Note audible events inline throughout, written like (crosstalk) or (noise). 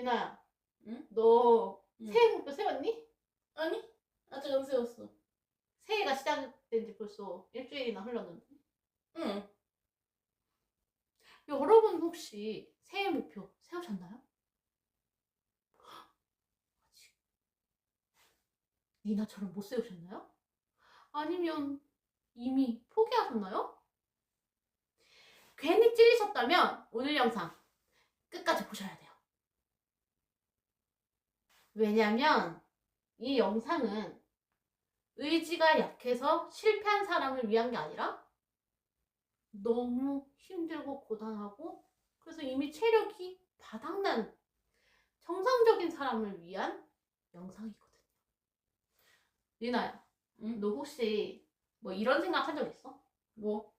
예나야, 응? 너 응. 새해 목표 세웠니? 아니 아직 안 세웠어. 새해가 시작된 지 벌써 일주일이나 흘렀는데. 응. 여러분 혹시 새해 목표 세우셨나요? 니나처럼 못 세우셨나요? 아니면 이미 포기하셨나요? 괜히 찔리셨다면 오늘 영상 끝까지 보셔야 돼요. 왜냐면 이 영상은 의지가 약해서 실패한 사람을 위한 게 아니라 너무 힘들고 고단하고 그래서 이미 체력이 바닥난 정상적인 사람을 위한 영상이거든요. 리나야, 응? 너 혹시 뭐 이런 생각 한 적 있어? 뭐?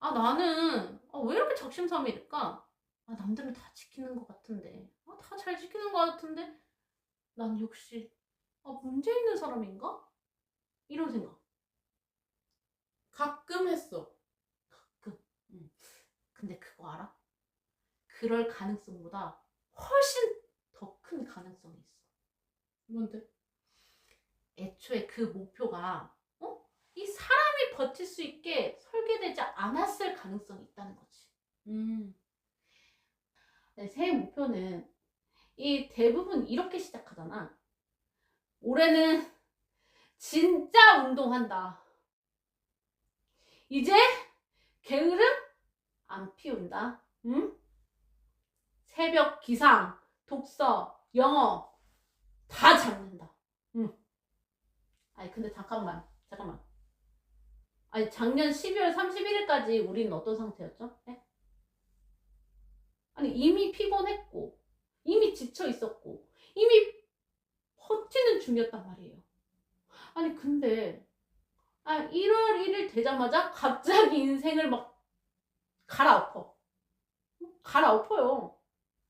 아 나는 아, 왜 이렇게 적심삼일일까? 아 남들은 다 지키는 것 같은데 아, 다 잘 지키는 것 같은데 난 역시 아 문제 있는 사람인가? 이런 생각. 가끔 했어. 근데 그거 알아? 그럴 가능성보다 훨씬 더 큰 가능성이 있어. 뭔데? 애초에 그 목표가 어? 이 사람이 버틸 수 있게 설계되지 않았을 가능성이 있다는 거지. 음. 내 새해 목표는 이 대부분 이렇게 시작하잖아. 올해는 진짜 운동한다. 이제 게으름 안 피운다. 응? 새벽 기상, 독서, 영어 다 잡는다. 응. 아니 근데 잠깐만, 잠깐만. 아니 작년 12월 31일까지 우리는 어떤 상태였죠? 네? 아니 이미 피곤했고 이미 지쳐 있었고 이미 버티는 중이었단 말이에요. 아니 근데 아 1월 1일 되자마자 갑자기 인생을 막 갈아엎어. 갈아엎어요.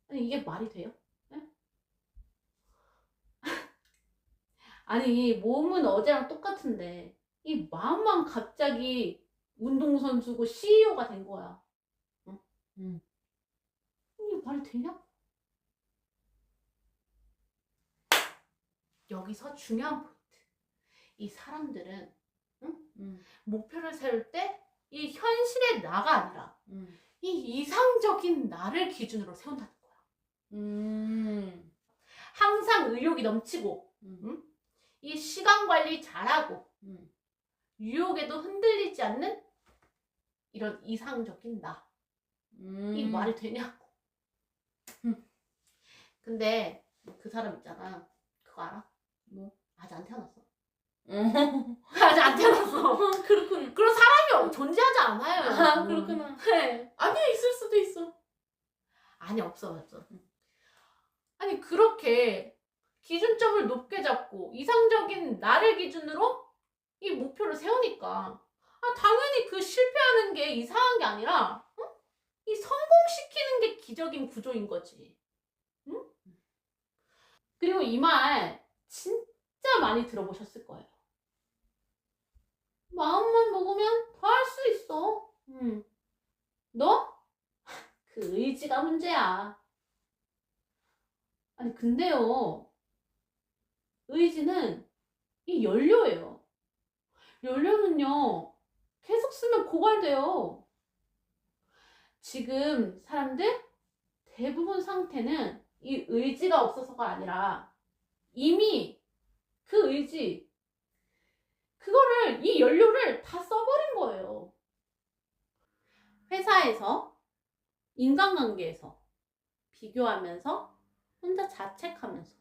아니 이게 말이 돼요? 예? (laughs) 아니 몸은 어제랑 똑같은데 이 마음만 갑자기 운동선수고 CEO가 된 거야. 응? 응. 이게 말이 되냐? 여기서 중요한 포인트. 이 사람들은 응. 목표를 세울 때 이 현실의 나가 아니라 응. 이 이상적인 나를 기준으로 세운다는 거야. 음. 항상 의욕이 넘치고 응. 이 시간 관리 잘하고 응. 유혹에도 흔들리지 않는 이런 이상적인 나. 음. 이 말이 되냐고. 근데 그 사람 있잖아. 그거 알아? 뭐? 아직 안 태어났어. 어. (laughs) 아직 안 태어났어. (laughs) 그렇군. 그런 사람이 존재하지 않아요. 아, 그렇구나. 네. 아니야, 있을 수도 있어. 아니 없어 없어. 아니 그렇게 기준점을 높게 잡고 이상적인 나를 기준으로 이 목표를 세우니까 아 당연히 그 실패하는 게 이상한 게 아니라 어? 이 성공시키는 게 기적인 구조인 거지. 응? 그리고 이 말 진짜 많이 들어보셨을 거예요. 마음만 먹으면 더할수 있어. 응. 너? (laughs) 그 의지가 문제야. 아니, 근데요. 의지는 이 연료예요. 연료는요, 계속 쓰면 고갈돼요. 지금 사람들 대부분 상태는 이 의지가 없어서가 아니라 이미 그 의지, 그거를, 이 연료를 다 써버린 거예요. 회사에서 인간관계에서 비교하면서 혼자 자책하면서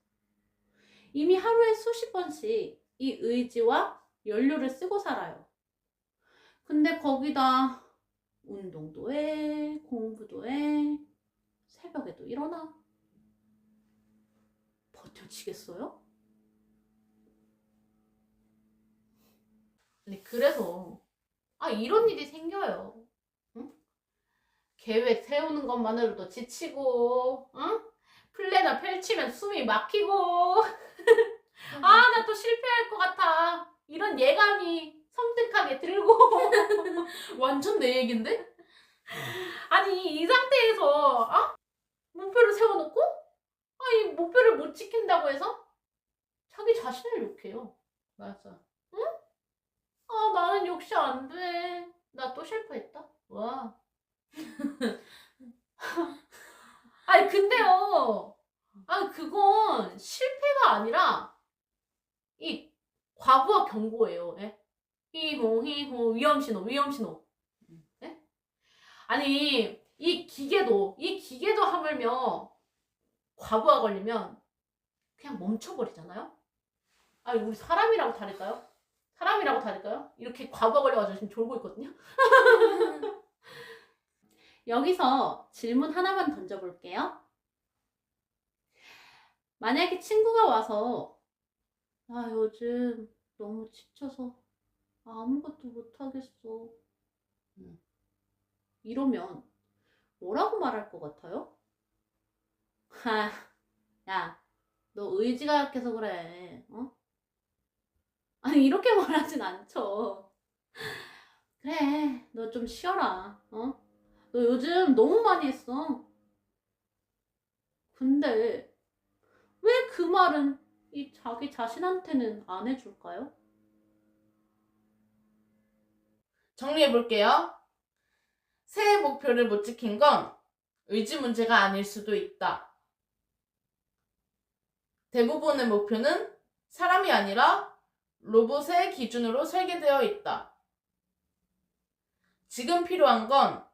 이미 하루에 수십 번씩 이 의지와 연료를 쓰고 살아요. 근데 거기다 운동도 해, 공부도 해, 새벽에도 일어나. 버텨지겠어요? 아니, 그래서, 아, 이런 일이 생겨요. 응? 계획 세우는 것만으로도 지치고, 응? 플래너 펼치면 숨이 막히고, (laughs) 아, 나 또 실패할 것 같아. 이런 예감이 섬뜩하게 들고. (laughs) 완전 내 얘긴데? 아니, 이 상태에서, 어? 목표를 세워놓고, 아니 목표를 못 지킨다고 해서 자기 자신을 욕해요. 맞아. 아 나는 역시 안 돼. 나 또 실패했다. 와. (laughs) 아니 근데요. 아 그건 실패가 아니라 이 과부하 경고예요. 예? 히호 히호 위험 신호 위험 신호. 예? 아니 이 기계도 이 기계도 하물며 과부하 걸리면 그냥 멈춰버리잖아요. 아니 우리 사람이라고 다를까요? 사람이라고 다를까요? 이렇게 과부하 걸려가지고 지금 졸고 있거든요. (laughs) 여기서 질문 하나만 던져볼게요. 만약에 친구가 와서 아 요즘 너무 지쳐서 아무것도 못하겠어. 음. 이러면 뭐라고 말할 것 같아요? 하, 야, 너 의지가 약해서 그래. 어? 아니 이렇게 (laughs) 말하진 않죠. 그래, 너 좀 쉬어라. 어? 너 요즘 너무 많이 했어. 근데 왜 그 말은 이 자기 자신한테는 안 해줄까요? 정리해 볼게요. 새해 목표를 못 지킨 건 의지 문제가 아닐 수도 있다. 대부분의 목표는 사람이 아니라 로봇의 기준으로 설계되어 있다. 지금 필요한 건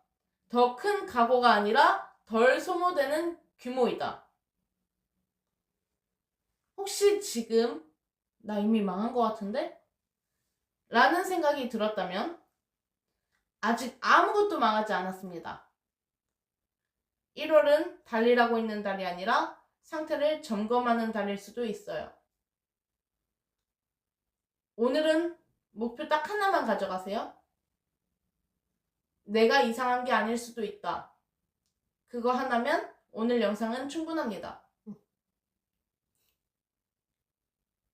더 큰 각오가 아니라 덜 소모되는 규모이다. 혹시 지금 나 이미 망한 것 같은데? 라는 생각이 들었다면 아직 아무것도 망하지 않았습니다. 1월은 달리라고 있는 달이 아니라 상태를 점검하는 달일 수도 있어요. 오늘은 목표 딱 하나만 가져가세요. 내가 이상한 게 아닐 수도 있다. 그거 하나면 오늘 영상은 충분합니다.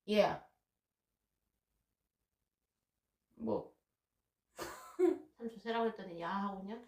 예. 뭐, 3초 세라고 했더니 야 하고 그냥